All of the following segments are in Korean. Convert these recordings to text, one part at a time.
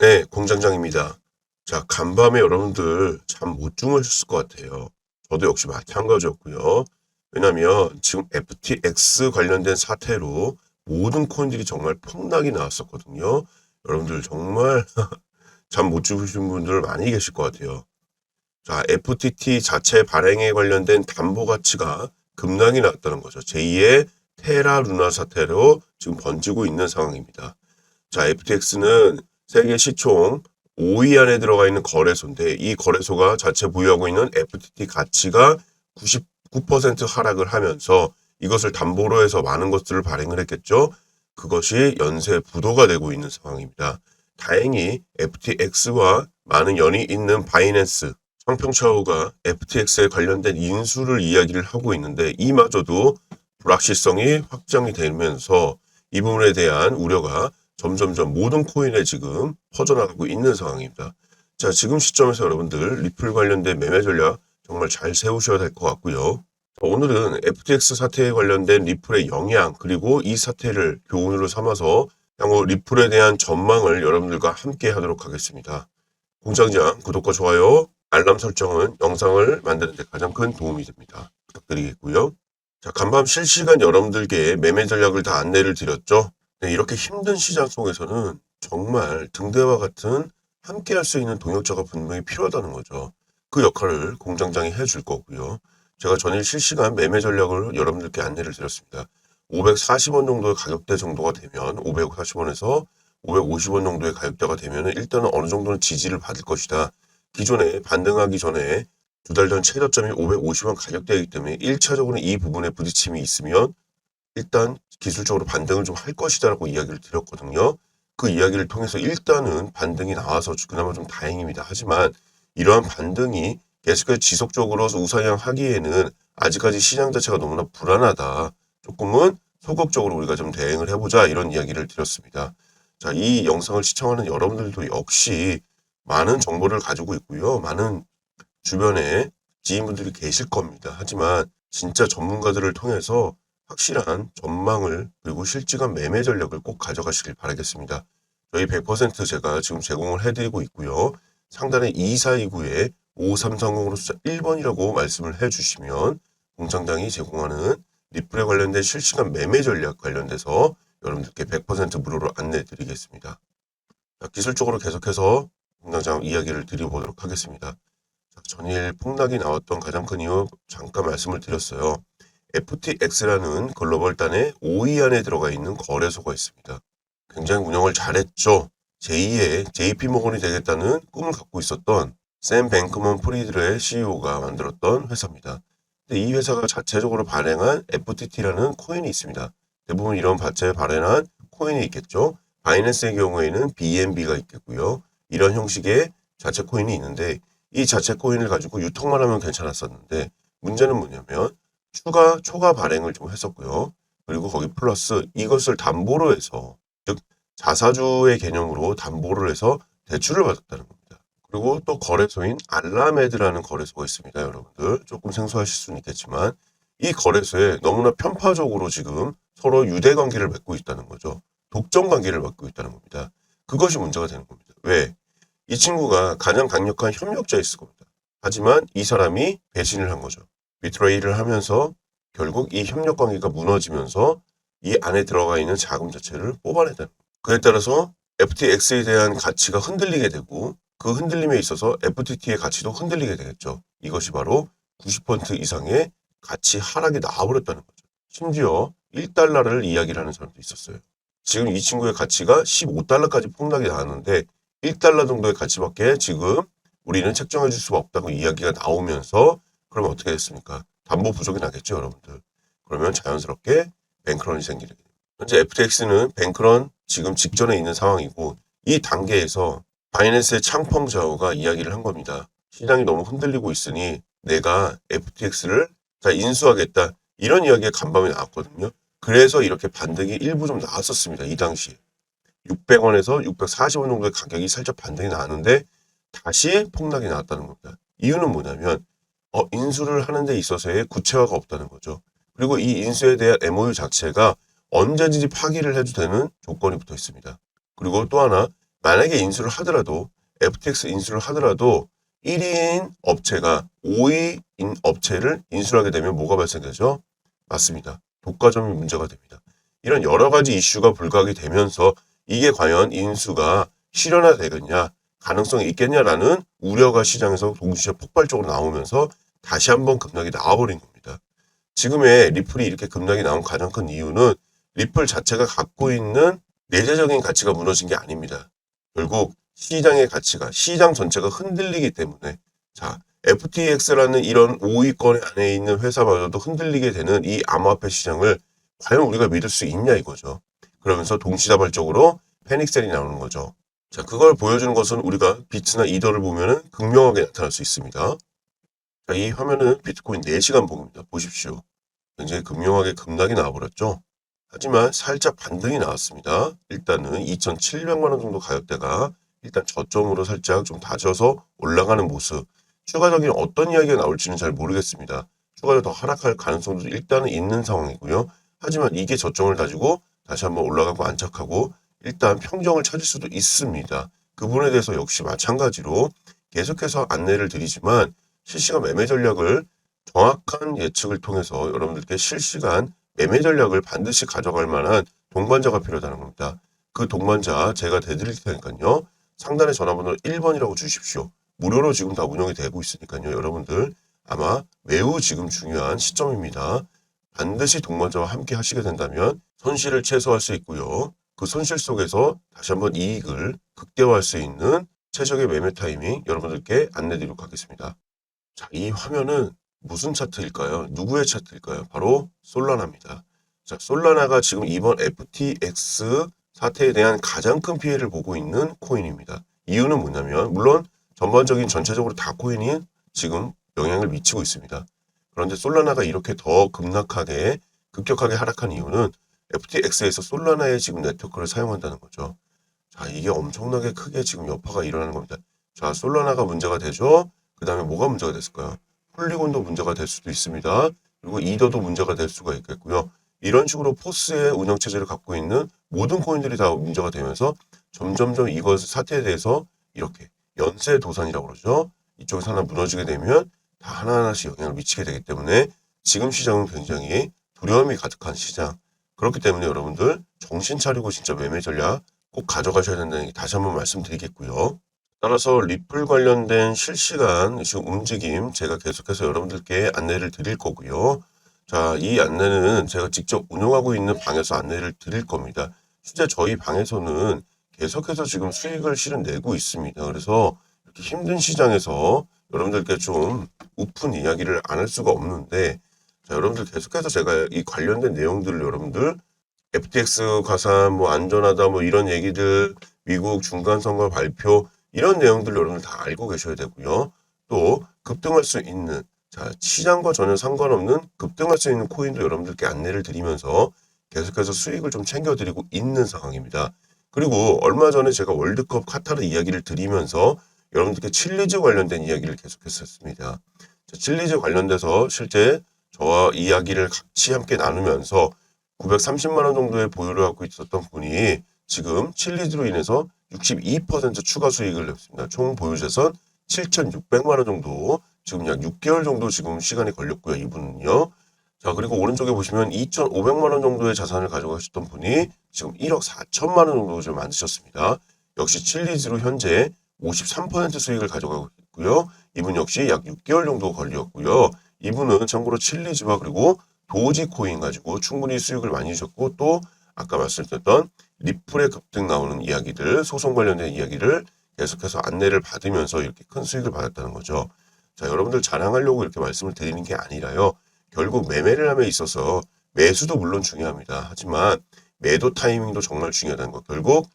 네, 공장장입니다. 자, 간밤에 여러분들 잠 못 주무셨을 것 같아요. 저도 역시 마찬가지였고요. 왜냐면 지금 FTX 관련된 사태로 모든 코인들이 정말 폭락이 나왔었거든요. 여러분들 정말 잠 못 주무신 분들 많이 계실 것 같아요. 자, FTT 자체 발행에 관련된 담보 가치가 급락이 나왔다는 거죠. 제2의 테라 루나 사태로 지금 번지고 있는 상황입니다. 자, FTX는 세계 시총 5위 안에 들어가 있는 거래소인데 이 거래소가 자체 보유하고 있는 FTT 가치가 99% 하락을 하면서 이것을 담보로 해서 많은 것들을 발행을 했겠죠. 그것이 연쇄 부도가 되고 있는 상황입니다. 다행히 FTX와 많은 연이 있는 바이낸스, 청평차오가 FTX에 관련된 인수를 이야기를 하고 있는데 이마저도 불확실성이 확정이 되면서 이 부분에 대한 우려가 점점점 모든 코인에 지금 퍼져나가고 있는 상황입니다. 자, 지금 시점에서 여러분들 리플 관련된 매매 전략 정말 잘 세우셔야 될 것 같고요. 오늘은 FTX 사태에 관련된 리플의 영향 그리고 이 사태를 교훈으로 삼아서 향후 리플에 대한 전망을 여러분들과 함께 하도록 하겠습니다. 공장장 구독과 좋아요, 알람 설정은 영상을 만드는 데 가장 큰 도움이 됩니다. 부탁드리겠고요. 자, 간밤 실시간 여러분들께 매매 전략을 다 안내를 드렸죠. 네, 이렇게 힘든 시장 속에서는 정말 등대와 같은 함께 할 수 있는 동역자가 분명히 필요하다는 거죠. 그 역할을 공장장이 해줄 거고요. 제가 전일 실시간 매매 전략을 여러분들께 안내를 드렸습니다. 540원 정도의 가격대 정도가 되면 540원에서 550원 정도의 가격대가 되면 일단은 어느 정도는 지지를 받을 것이다. 기존에 반등하기 전에 두 달 전 최저점이 550원 가격대이기 때문에 1차적으로 이 부분에 부딪힘이 있으면 일단 기술적으로 반등을 좀 할 것이다라고 이야기를 드렸거든요. 그 이야기를 통해서 일단은 반등이 나와서 그나마 좀 다행입니다. 하지만 이러한 반등이 계속해서 지속적으로 우상향하기에는 아직까지 시장 자체가 너무나 불안하다. 조금은 소극적으로 우리가 좀 대응을 해보자 이런 이야기를 드렸습니다. 자, 이 영상을 시청하는 여러분들도 역시 많은 정보를 가지고 있고요. 많은 주변에 지인분들이 계실 겁니다. 하지만 진짜 전문가들을 통해서 확실한 전망을 그리고 실시간 매매 전략을 꼭 가져가시길 바라겠습니다. 저희 100% 제가 지금 제공을 해드리고 있고요. 상단에 2429에 5330으로 숫자 1번이라고 말씀을 해주시면 공장장이 제공하는 리플에 관련된 실시간 매매 전략 관련돼서 여러분들께 100% 무료로 안내 드리겠습니다. 자, 기술적으로 계속해서 공장장 이야기를 드려보도록 하겠습니다. 자, 전일 폭락이 나왔던 가장 큰 이유 잠깐 말씀을 드렸어요. FTX라는 글로벌 단의 5위 안에 들어가 있는 거래소가 있습니다. 굉장히 운영을 잘했죠. 제2의 JP모건이 되겠다는 꿈을 갖고 있었던 샘 뱅크먼 프리드의 CEO가 만들었던 회사입니다. 근데 이 회사가 자체적으로 발행한 FTT라는 코인이 있습니다. 대부분 이런 자체 발행한 코인이 있겠죠. 바이낸스의 경우에는 BNB가 있겠고요. 이런 형식의 자체 코인이 있는데 이 자체 코인을 가지고 유통만 하면 괜찮았었는데 문제는 뭐냐면 추가 초과 발행을 좀 했었고요. 그리고 거기 플러스 이것을 담보로 해서 즉 자사주의 개념으로 담보를 해서 대출을 받았다는 겁니다. 그리고 또 거래소인 알라메드라는 거래소가 있습니다, 여러분들. 조금 생소하실 수는 있겠지만 이 거래소에 너무나 편파적으로 지금 서로 유대 관계를 맺고 있다는 거죠. 독점 관계를 맺고 있다는 겁니다. 그것이 문제가 되는 겁니다. 왜? 이 친구가 가장 강력한 협력자였을 겁니다. 하지만 이 사람이 배신을 한 거죠. 비트레이를 하면서 결국 이 협력 관계가 무너지면서 이 안에 들어가 있는 자금 자체를 뽑아내는 거예요. 그에 따라서 FTX에 대한 가치가 흔들리게 되고 그 흔들림에 있어서 FTT의 가치도 흔들리게 되겠죠. 이것이 바로 90% 이상의 가치 하락이 나와버렸다는 거죠. 심지어 1달러를 이야기를 하는 사람도 있었어요. 지금 이 친구의 가치가 15달러까지 폭락이 나왔는데 1달러 정도의 가치밖에 지금 우리는 책정해 줄 수가 없다고 이야기가 나오면서 그러면 어떻게 됐습니까? 담보 부족이 나겠죠, 여러분들. 그러면 자연스럽게 뱅크런이 생기게 됩니다. 현재 FTX는 뱅크런 지금 직전에 있는 상황이고 이 단계에서 바이낸스의 창펑 자오가 이야기를 한 겁니다. 시장이 너무 흔들리고 있으니 내가 FTX를 자 인수하겠다 이런 이야기가 간밤에 나왔거든요. 그래서 이렇게 반등이 일부 좀 나왔었습니다. 이 당시에 600원에서 640원 정도의 가격이 살짝 반등이 나왔는데 다시 폭락이 나왔다는 겁니다. 이유는 뭐냐면 어, 인수를 하는 데 있어서의 구체화가 없다는 거죠. 그리고 이 인수에 대한 MOU 자체가 언제든지 파기를 해도 되는 조건이 붙어 있습니다. 그리고 또 하나 만약에 인수를 하더라도 FTX 인수를 하더라도 1위인 업체가 5위인 업체를 인수를 하게 되면 뭐가 발생되죠? 맞습니다. 독과점이 문제가 됩니다. 이런 여러 가지 이슈가 불각이 되면서 이게 과연 인수가 실현화되겠냐, 가능성이 있겠냐라는 우려가 시장에서 동시에 폭발적으로 나오면서 다시 한번 급락이 나와버린 겁니다. 지금의 리플이 이렇게 급락이 나온 가장 큰 이유는 리플 자체가 갖고 있는 내재적인 가치가 무너진 게 아닙니다. 결국 시장의 가치가 시장 전체가 흔들리기 때문에 자 FTX라는 이런 5위권 안에 있는 회사마저도 흔들리게 되는 이 암호화폐 시장을 과연 우리가 믿을 수 있냐 이거죠. 그러면서 동시다발적으로 패닉셀이 나오는 거죠. 자 그걸 보여주는 것은 우리가 비트나 이더를 보면은 극명하게 나타날 수 있습니다. 자, 이 화면은 비트코인 4시간 봉입니다. 보십시오. 굉장히 극명하게 급락이 나와버렸죠. 하지만 살짝 반등이 나왔습니다. 일단은 2,700만 원 정도 가격대가 일단 저점으로 살짝 좀 다져서 올라가는 모습. 추가적인 어떤 이야기가 나올지는 잘 모르겠습니다. 추가로 더 하락할 가능성도 일단은 있는 상황이고요. 하지만 이게 저점을 다지고 다시 한번 올라가고 안착하고 일단 평정을 찾을 수도 있습니다. 그 부분에 대해서 역시 마찬가지로 계속해서 안내를 드리지만 실시간 매매 전략을 정확한 예측을 통해서 여러분들께 실시간 매매 전략을 반드시 가져갈 만한 동반자가 필요하다는 겁니다. 그 동반자 제가 대드릴 테니까요. 상단에 전화번호 1번이라고 주십시오. 무료로 지금 다 운영이 되고 있으니까요. 여러분들 아마 매우 지금 중요한 시점입니다. 반드시 동반자와 함께 하시게 된다면 손실을 최소화할 수 있고요. 그 손실 속에서 다시 한번 이익을 극대화할 수 있는 최적의 매매 타이밍 여러분들께 안내드리도록 하겠습니다. 자, 이 화면은 무슨 차트일까요? 누구의 차트일까요? 바로 솔라나입니다. 자, 솔라나가 지금 이번 FTX 사태에 대한 가장 큰 피해를 보고 있는 코인입니다. 이유는 뭐냐면 물론 전반적인 전체적으로 다 코인이 지금 영향을 미치고 있습니다. 그런데 솔라나가 이렇게 더 급락하게 급격하게 하락한 이유는 FTX에서 솔라나의 지금 네트워크를 사용한다는 거죠. 자, 이게 엄청나게 크게 지금 여파가 일어나는 겁니다. 자, 솔라나가 문제가 되죠. 그 다음에 뭐가 문제가 됐을까요? 폴리곤도 문제가 될 수도 있습니다. 그리고 이더도 문제가 될 수가 있겠고요. 이런 식으로 포스의 운영 체제를 갖고 있는 모든 코인들이 다 문제가 되면서 점점점 이것 사태에 대해서 이렇게 연쇄 도산이라고 그러죠. 이쪽에서 하나 무너지게 되면 다 하나하나씩 영향을 미치게 되기 때문에 지금 시장은 굉장히 두려움이 가득한 시장. 그렇기 때문에 여러분들 정신 차리고 진짜 매매 전략 꼭 가져가셔야 된다는 게 다시 한번 말씀드리겠고요. 따라서 리플 관련된 실시간 움직임 제가 계속해서 여러분들께 안내를 드릴 거고요. 자, 이 안내는 제가 직접 운영하고 있는 방에서 안내를 드릴 겁니다. 실제 저희 방에서는 계속해서 지금 수익을 실은 내고 있습니다. 그래서 이렇게 힘든 시장에서 여러분들께 좀 우픈 이야기를 안 할 수가 없는데 자, 여러분들 계속해서 제가 이 관련된 내용들을 여러분들 FTX 가산 뭐 안전하다 뭐 이런 얘기들 미국 중간 선거 발표 이런 내용들 여러분들 다 알고 계셔야 되고요. 또 급등할 수 있는 자 시장과 전혀 상관없는 급등할 수 있는 코인도 여러분들께 안내를 드리면서 계속해서 수익을 좀 챙겨드리고 있는 상황입니다. 그리고 얼마 전에 제가 월드컵 카타르 이야기를 드리면서 여러분들께 칠리즈 관련된 이야기를 계속했었습니다. 자, 칠리즈 관련돼서 실제 저와 이야기를 같이 함께 나누면서 930만 원 정도의 보유를 갖고 있었던 분이 지금 칠리즈로 인해서 62% 추가 수익을 냈습니다. 총 보유 재산 7,600만 원 정도 지금 약 6개월 정도 지금 시간이 걸렸고요. 이분은요. 자 그리고 오른쪽에 보시면 2,500만 원 정도의 자산을 가져가셨던 분이 지금 1억 4천만 원 정도 좀 만드셨습니다. 역시 칠리즈로 현재 53% 수익을 가져가고 있고요. 이분 역시 약 6개월 정도 걸렸고요. 이분은 참고로 칠리즈와 그리고 도지코인 가지고 충분히 수익을 많이 주셨고 또 아까 말씀드렸던 리플의 급등 나오는 이야기들, 소송 관련된 이야기를 계속해서 안내를 받으면서 이렇게 큰 수익을 받았다는 거죠. 자, 여러분들 자랑하려고 이렇게 말씀을 드리는 게 아니라요. 결국 매매를 함에 있어서 매수도 물론 중요합니다. 하지만 매도 타이밍도 정말 중요하다는 거. 결국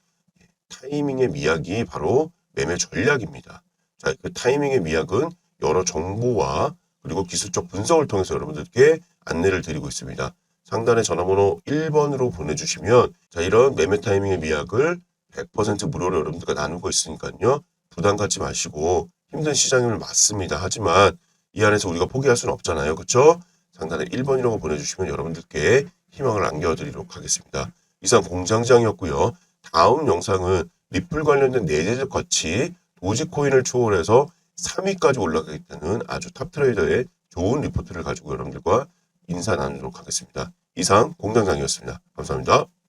타이밍의 미학이 바로 매매 전략입니다. 자, 그 타이밍의 미학은 여러 정보와 그리고 기술적 분석을 통해서 여러분들께 안내를 드리고 있습니다. 상단에 전화번호 1번으로 보내주시면 자 이런 매매 타이밍의 미학을 100% 무료로 여러분들과 나누고 있으니까요. 부담 갖지 마시고 힘든 시장임을 맞습니다. 하지만 이 안에서 우리가 포기할 수는 없잖아요. 그렇죠? 상단에 1번이라고 보내주시면 여러분들께 희망을 안겨드리도록 하겠습니다. 이상 공장장이었고요. 다음 영상은 리플 관련된 내재적 가치 도지코인을 초월해서 3위까지 올라가겠다는 아주 탑 트레이더의 좋은 리포트를 가지고 여러분들과 인사 나누도록 하겠습니다. 이상 공장장이었습니다. 감사합니다.